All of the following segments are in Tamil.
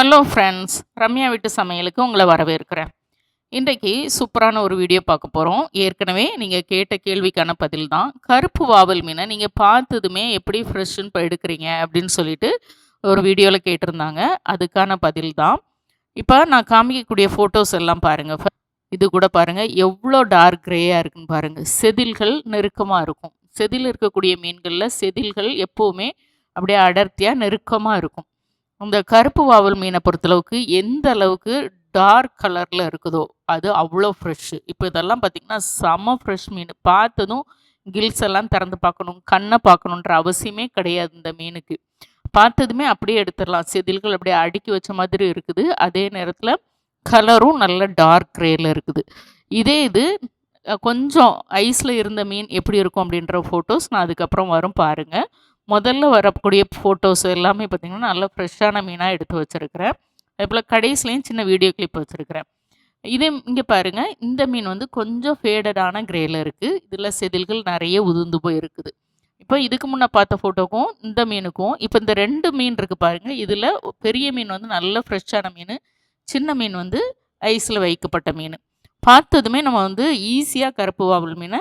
ஹலோ ஃப்ரெண்ட்ஸ் ரம்யா வீட்டு சமையலுக்கு உங்களை வரவேற்கிறேன். இன்றைக்கு சூப்பரான ஒரு வீடியோ பார்க்க போகிறோம் ஏற்கனவே நீங்கள் கேட்ட கேள்விக்கான பதில் தான். கருப்பு வாவல் மீனை நீங்கள் பார்த்ததுமே எப்படி ஃப்ரெஷ்ஷுன்னு இப்போ எடுக்கிறீங்க அப்படின்னு சொல்லிட்டு ஒரு வீடியோவில் கேட்டிருந்தாங்க. அதுக்கான பதில் தான். இப்போ நான் காமிக்கக்கூடிய ஃபோட்டோஸ் எல்லாம் பாருங்கள் இது கூட பாருங்கள் எவ்வளோ டார்க் க்ரேயாக இருக்குன்னு பாருங்கள் செதில்கள் நெருக்கமாக இருக்கும். செதில் இருக்கக்கூடிய மீன்களில் செதில்கள் எப்போவுமே அப்படியே அடர்த்தியாக நெருக்கமாக இருக்கும். இந்த கருப்பு வாவல் மீனை பொறுத்தளவுக்கு எந்த அளவுக்கு டார்க் கலரில் இருக்குதோ அது அவ்வளோ ஃப்ரெஷ்ஷு இப்போ இதெல்லாம் பார்த்திங்கன்னா செம ஃப்ரெஷ் மீன். பார்த்ததும் கில்ஸ் எல்லாம் திறந்து பார்க்கணும் கண்ணை பார்க்கணுன்ற அவசியமே கிடையாது இந்த மீனுக்கு. பார்த்ததுமே அப்படியே எடுத்துடலாம். செதில்கள் அப்படியே அடுக்கி வச்ச மாதிரி இருக்குது. அதே நேரத்தில் கலரும் நல்ல டார்க் க்ரேயில் இருக்குது. இதே இது கொஞ்சம் ஐஸில் இருந்த மீன் எப்படி இருக்கும் அப்படின்ற ஃபோட்டோஸ் நான் அதுக்கப்புறம் வரும் பாருங்கள் முதல்ல வரக்கூடிய ஃபோட்டோஸ் எல்லாமே பார்த்திங்கன்னா நல்ல ஃப்ரெஷ்ஷான மீனாக எடுத்து வச்சுருக்கிறேன். அதுபோல் கடைசிலையும் சின்ன வீடியோ கிளிப் வச்சுருக்கிறேன். இதே இங்கே பாருங்கள் இந்த மீன் வந்து கொஞ்சம் ஃபேடடான கிரேயில் இருக்குது இதில் செதில்கள் நிறைய உதிர்ந்து போயிருக்குது இப்போ இதுக்கு முன்னே பார்த்த ஃபோட்டோக்கும் இந்த மீனுக்கும் இப்போ இந்த ரெண்டு மீன் இருக்குது பாருங்கள் இதில் பெரிய மீன் வந்து நல்ல ஃப்ரெஷ்ஷான மீன் சின்ன மீன் வந்து ஐஸில் வைக்கப்பட்ட மீன். பார்த்ததுமே நம்ம வந்து ஈஸியாக கருப்பு வாவல் மீனை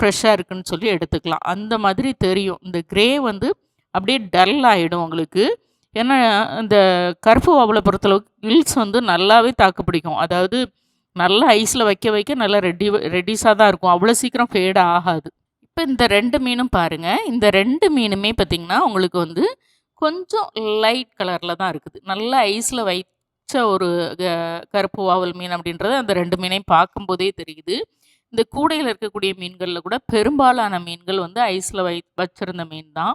ஃப்ரெஷ்ஷாக இருக்குன்னு சொல்லி எடுத்துக்கலாம். அந்த மாதிரி தெரியும். இந்த க்ரே வந்து அப்படியே டல் ஆகிடும் உங்களுக்கு. ஏன்னா இந்த கருப்பு வாவலை பொறுத்தளவுக்கு ஹில்ஸ் வந்து நல்லாவே தாக்கு பிடிக்கும். அதாவது நல்லா ஐஸில் வைக்க வைக்க நல்லா ரெடி ரெடிஸாக தான் இருக்கும். அவ்வளோ சீக்கிரம் ஃபேட் ஆகாது. இப்போ இந்த ரெண்டு மீனும் பாருங்கள் இந்த ரெண்டு மீனுமே பார்த்திங்கன்னா உங்களுக்கு வந்து கொஞ்சம் லைட் கலரில் தான் இருக்குது. நல்லா ஐஸில் வைச்ச ஒரு க- கருப்பு வாவல் மீன் அப்படின்றது அந்த ரெண்டு மீனையும் பார்க்கும்போதே தெரியுது. இந்த கூடையில் இருக்கக்கூடிய மீன்களில் கூட பெரும்பாலான மீன்கள் வந்து ஐஸில் வை வச்சிருந்த மீன் தான்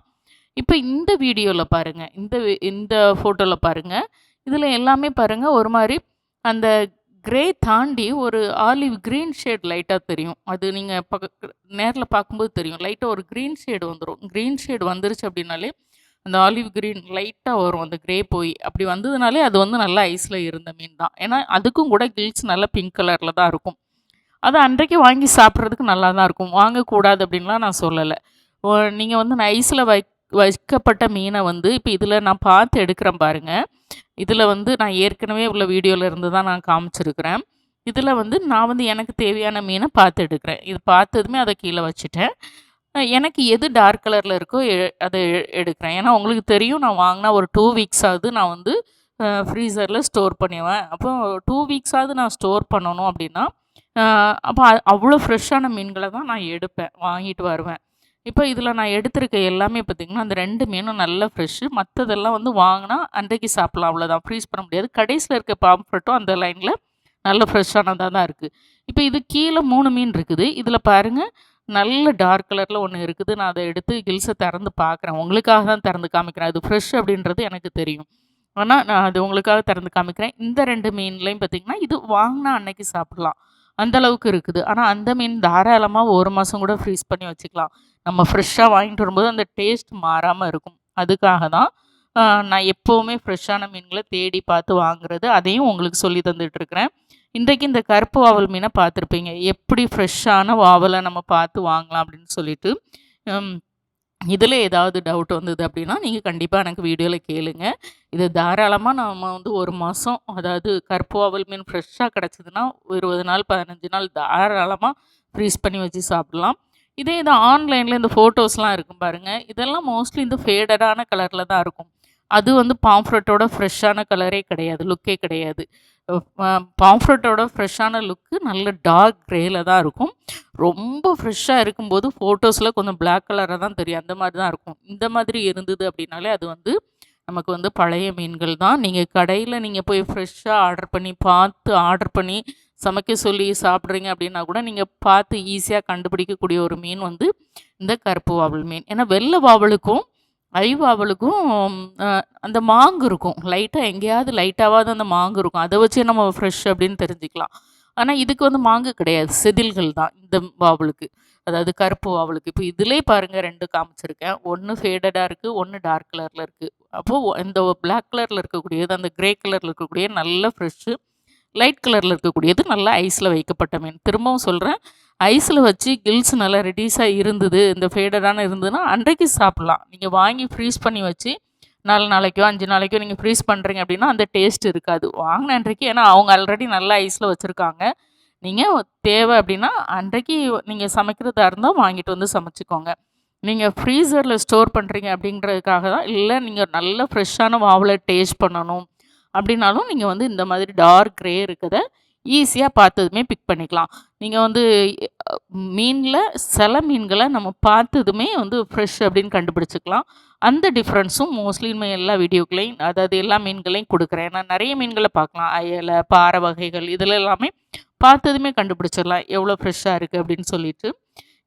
இப்போ இந்த வீடியோவில் பாருங்கள் இந்த இந்த ஃபோட்டோவில் பாருங்கள் இதில் எல்லாமே பாருங்கள் ஒரு மாதிரி அந்த கிரே தாண்டி ஒரு ஆலிவ் க்ரீன் ஷேட் லைட்டாக தெரியும். அது நீங்கள் பக்க நேரில் பார்க்கும்போது தெரியும். லைட்டாக ஒரு க்ரீன் ஷேடு வந்துடும் க்ரீன் ஷேடு வந்துருச்சு அப்படின்னாலே அந்த ஆலிவ் க்ரீன் லைட்டாக வரும். அந்த க்ரே போய் அப்படி வந்ததுனாலே அது வந்து நல்லா ஐஸில் இருந்த மீன் தான் ஏன்னா அதுக்கும் கூட கில்ஸ் நல்லா பிங்க் கலரில் தான் இருக்கும். அது அன்றைக்கு வாங்கி சாப்பிட்றதுக்கு நல்லா தான் இருக்கும். வாங்கக்கூடாது அப்படின்லாம் நான் சொல்லலை. நீங்கள் வந்து நைஸில் வை வைக்கப்பட்ட மீனை வந்து இப்போ இதில் நான் பார்த்து எடுக்கிறேன் பாருங்கள் இதில் வந்து நான் ஏற்கனவே உள்ள வீடியோவில் இருந்து தான் நான் காமிச்சிருக்கிறேன். இதில் வந்து நான் வந்து எனக்கு தேவையான மீனை பார்த்து எடுக்கிறேன். இது பார்த்ததுமே அதை கீழே வச்சுட்டேன். எனக்கு எது டார்க் கலரில் இருக்கோ எ- அதை எ- எடுக்கிறேன். ஏன்னா உங்களுக்கு தெரியும் நான் வாங்கினா ஒரு டூ வீக்ஸ் ஆகுது நான் வந்து ஃப்ரீசரில் ஸ்டோர் பண்ணுவேன். அப்போ டூ வீக்ஸாவது நான் ஸ்டோர் பண்ணணும் அப்படின்னா அப்போ அவ்வளோ ஃப்ரெஷ்ஷான மீன்களை தான் நான் எடுப்பேன் வாங்கிட்டு வருவேன். இப்போ இதில் நான் எடுத்திருக்க எல்லாமே பார்த்திங்கன்னா அந்த ரெண்டு மீனும் நல்ல ஃப்ரெஷ்ஷு மற்றதெல்லாம் வந்து வாங்கினா அன்றைக்கு சாப்பிட்லாம் அவ்வளோதான் ஃப்ரீஸ் பண்ண முடியாது. கடைசியில் இருக்க பாம்ஃப்ரெட்டும் அந்த லைனில் நல்ல ஃப்ரெஷ்ஷானதாக தான் இருக்குது இப்போ இது கீழே மூணு மீன் இருக்குது. இதில் பாருங்கள் நல்ல டார்க் கலரில் ஒன்று இருக்குது. நான் அதை எடுத்து கில்ஸை திறந்து பார்க்குறேன் உங்களுக்காக தான் திறந்து காமிக்கிறேன். அது ஃப்ரெஷ் அப்படின்றது எனக்கு தெரியும். ஆனால் நான் அது உங்களுக்காக திறந்து காமிக்கிறேன். இந்த ரெண்டு மீன்லையும் பார்த்திங்கன்னா இது வாங்கினா அன்னைக்கு சாப்பிட்லாம். அந்த அளவுக்கு இருக்குது. ஆனால் அந்த மீன் தாராளமாக ஒரு மாதம் கூட ஃப்ரீஸ் பண்ணி வச்சுக்கலாம். நம்ம ஃப்ரெஷ்ஷாக வாங்கிட்டு வரும்போது அந்த டேஸ்ட் மாறாமல் இருக்கும். அதுக்காக தான் நான் எப்போவுமே ஃப்ரெஷ்ஷான மீன்களை தேடி பார்த்து வாங்குறது அதையும் உங்களுக்கு சொல்லி தந்துட்டு இருக்கிறேன். இன்றைக்கு இந்த கருப்பு வாவல் மீனை பார்த்துருப்பீங்க. எப்படி ஃப்ரெஷ்ஷான வாவலை நம்ம பார்த்து வாங்கலாம் அப்படின்னு சொல்லிட்டு இதில் ஏதாவது டவுட் வந்தது அப்படின்னா நீங்கள் கண்டிப்பாக எனக்கு வீடியோவில் கேளுங்க. இது தாராளமாக நம்ம வந்து ஒரு மாதம் அதாவது கருப்பு மீன் ஃப்ரெஷ்ஷாக கிடச்சிதுன்னா இருபது நாள் பதினஞ்சு நாள் தாராளமாக ஃப்ரீஸ் பண்ணி வச்சு சாப்பிடலாம். இதே இது ஆன்லைனில் இந்த ஃபோட்டோஸ்லாம் இருக்கும் பாருங்கள் இதெல்லாம் மோஸ்ட்லி இந்த ஃபேடடான கலரில் தான் இருக்கும். அது வந்து பாம்ஃப்ரெட்டோட ஃப்ரெஷ்ஷான கலரே கிடையாது லுக்கே கிடையாது. பாம்ஃப்ரெட்டோட ஃப்ரெஷ்ஷான லுக்கு நல்ல டார்க் க்ரேயில் தான் இருக்கும். ரொம்ப ஃப்ரெஷ்ஷாக இருக்கும்போது ஃபோட்டோஸில் கொஞ்சம் பிளாக் கலராக தான் தெரியும். அந்த மாதிரி தான் இருக்கும். இந்த மாதிரி இருந்தது அப்படின்னாலே அது வந்து நமக்கு வந்து பழைய மீன்கள் தான். நீங்கள் கடையில் நீங்கள் போய் ஃப்ரெஷ்ஷாக ஆர்டர் பண்ணி பார்த்து ஆர்டர் பண்ணி சமைக்க சொல்லி சாப்பிட்றீங்க அப்படின்னா கூட நீங்கள் பார்த்து ஈஸியாக கண்டுபிடிக்கக்கூடிய ஒரு மீன் வந்து இந்த கருப்பு வாவல் மீன். ஏன்னா வெள்ளை வாவலுக்கும் ஐ வாவலுக்கும் அந்த மாங்கு இருக்கும். லைட்டாக எங்கேயாவது லைட்டாவது அந்த மாங்கு இருக்கும். அதை வச்சே நம்ம ஃப்ரெஷ் அப்படின்னு தெரிஞ்சுக்கலாம். ஆனால் இதுக்கு வந்து மாங்கு கிடையாது. செதில்கள் தான் இந்த வாவலுக்கு அதாவது கருப்பு வாவலுக்கு இப்போ இதிலே பாருங்கள் ரெண்டு காமிச்சிருக்கேன். ஒன்று ஃபேடடாக இருக்குது ஒன்று டார்க் கலரில் இருக்குது அப்போது இந்த பிளாக் கலரில் இருக்கக்கூடியது அந்த கிரே கலரில் இருக்கக்கூடிய நல்ல ஃப்ரெஷ்ஷு லைட் கலரில் இருக்கக்கூடியது நல்லா ஐஸில் வைக்கப்பட்ட மீன். திரும்பவும் சொல்கிறேன் ஐஸில் வச்சு கில்ஸ் நல்லா ரெடியூஸாக இருந்தது இந்த ஃபேடடான இருந்ததுன்னா அன்றைக்கு சாப்பிட்லாம். நீங்கள் வாங்கி ஃப்ரீஸ் பண்ணி வச்சு நாலு நாளைக்கோ அஞ்சு நாளைக்கோ நீங்கள் ஃப்ரீஸ் பண்ணுறீங்க அப்படின்னா அந்த டேஸ்ட் இருக்காது. வாங்கின அன்றைக்கு ஏன்னா அவங்க ஆல்ரெடி நல்ல ஐஸில் வச்சுருக்காங்க. நீங்கள் தேவை அப்படின்னா அன்றைக்கு நீங்கள் சமைக்கிறதா இருந்தால் வாங்கிட்டு வந்து சமைச்சிக்கோங்க. நீங்கள் ஃப்ரீசரில் ஸ்டோர் பண்ணுறீங்க அப்படின்றதுக்காக தான் இல்லை நீங்கள் நல்ல ஃப்ரெஷ்ஷான மாவில் டேஸ்ட் பண்ணணும் அப்படின்னாலும் நீங்கள் வந்து இந்த மாதிரி டார்க் க்ரே இருக்கிறத ஈஸியாக பார்த்ததுமே பிக் பண்ணிக்கலாம். நீங்கள் வந்து மீனில் சில மீன்களை நம்ம பார்த்ததுமே வந்து ஃப்ரெஷ் அப்படின்னு கண்டுபிடிச்சிக்கலாம். அந்த டிஃப்ரென்ஸும் மோஸ்ட்லி நம்ம எல்லா வீடியோக்களையும் அதாவது எல்லா மீன்களையும் கொடுக்குறேன். ஏன்னா நிறைய மீன்களை பார்க்கலாம். அயலை பாறை வகைகள் இதில் எல்லாமே பார்த்ததுமே கண்டுபிடிச்சிடலாம். எவ்வளோ ஃப்ரெஷ்ஷாக இருக்குது அப்படின்னு சொல்லிட்டு.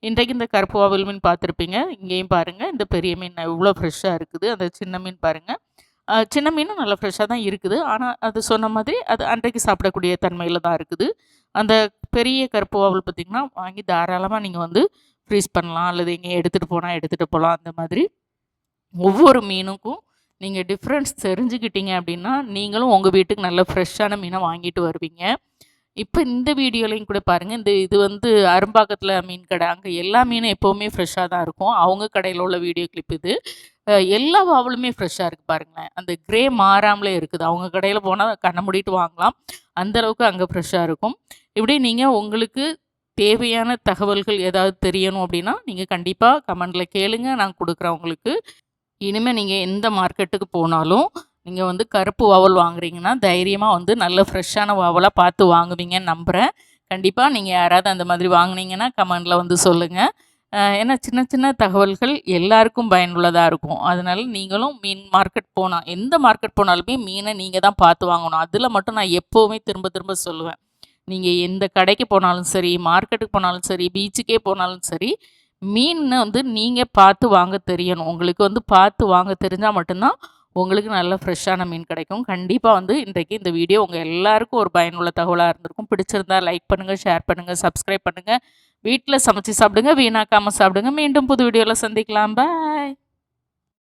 இன்றைக்கு இந்த கருப்பு வாவல் மீன் பார்த்துருப்பீங்க. இங்கேயும் பாருங்கள் இந்த பெரிய மீன் எவ்வளோ ஃப்ரெஷ்ஷாக இருக்குது. அந்த சின்ன மீன் பாருங்கள் சின்ன மீனும் நல்லா ஃப்ரெஷ்ஷாக தான் இருக்குது. ஆனால் அது சொன்ன மாதிரி அது அன்றைக்கு சாப்பிடக்கூடிய தன்மையில் தான் இருக்குது. அந்த பெரிய கருப்பு வாவல் பார்த்திங்கன்னா வாங்கி தாராளமாக நீங்கள் வந்து ஃப்ரீஸ் பண்ணலாம். அல்லது எங்கேயும் எடுத்துகிட்டு போனால் எடுத்துகிட்டு போகலாம் அந்த மாதிரி ஒவ்வொரு மீனுக்கும் நீங்கள் டிஃப்ரென்ஸ் தெரிஞ்சுக்கிட்டீங்க அப்படின்னா நீங்களும் உங்கள் வீட்டுக்கு நல்ல ஃப்ரெஷ்ஷான மீனை வாங்கிட்டு வருவீங்க. இப்போ இந்த வீடியோலையும் கூட பாருங்கள் இந்த இது வந்து அரும்பாக்கத்தில் மீன் கடை அங்கே எல்லா மீனும் எப்போவுமே ஃப்ரெஷ்ஷாக தான் இருக்கும். அவங்க கடையில் உள்ள வீடியோ கிளிப் இது. எல்லா வாவலுமே ஃப்ரெஷ்ஷாக இருக்குது பாருங்களேன். அந்த க்ரே மாறாமலே இருக்குது. அவங்க கடையில் போனால் கண்ணை மூடிட்டு வாங்கலாம். அந்த அளவுக்கு அங்கே ஃப்ரெஷ்ஷாக இருக்கும். இப்படி நீங்கள் உங்களுக்கு தேவையான தகவல்கள் ஏதாவது தெரியணும் அப்படின்னா நீங்கள் கண்டிப்பாக கமெண்டில் கேளுங்க. நான் கொடுக்குறேன் உங்களுக்கு. இனிமேல் நீங்கள் எந்த மார்க்கெட்டுக்கு போனாலும் நீங்கள் வந்து கருப்பு வாவல் வாங்குறீங்கன்னா தைரியமாக வந்து நல்ல ஃப்ரெஷ்ஷான வாவலாக பார்த்து வாங்குவீங்கன்னு நம்புகிறேன் கண்டிப்பாக நீங்கள் யாராவது அந்த மாதிரி வாங்கினீங்கன்னா கமெண்டில் வந்து சொல்லுங்கள் ஏன்னா சின்ன சின்ன தகவல்கள் எல்லாருக்கும் பயனுள்ளதாக இருக்கும். அதனால் நீங்களும் மீன் மார்க்கெட் போனால் எந்த மார்க்கெட் போனாலுமே மீனை நீங்கள் தான் பார்த்து வாங்கணும். அதில் மட்டும் நான் எப்போவுமே திரும்ப திரும்ப சொல்லுவேன். நீங்கள் எந்த கடைக்கு போனாலும் சரி மார்க்கெட்டுக்கு போனாலும் சரி பீச்சுக்கே போனாலும் சரி மீன் வந்து நீங்கள் பார்த்து வாங்க தெரியணும். உங்களுக்கு வந்து பார்த்து வாங்க தெரிஞ்சால் மட்டும்தான் உங்களுக்கு நல்ல ஃப்ரெஷ்ஷான மீன் கிடைக்கும். கண்டிப்பாக வந்து இன்றைக்கு இந்த வீடியோ உங்கள் எல்லாருக்கும் ஒரு பயனுள்ள தகவலாக இருந்திருக்கும். பிடிச்சிருந்தா லைக் பண்ணுங்கள் ஷேர் பண்ணுங்கள் சப்ஸ்கிரைப் பண்ணுங்கள் வீட்டில் சமைச்சு சாப்பிடுங்க வீணாக்காமல் சாப்பிடுங்க. மீண்டும் புது வீடியோவில் சந்திக்கலாம். பாய்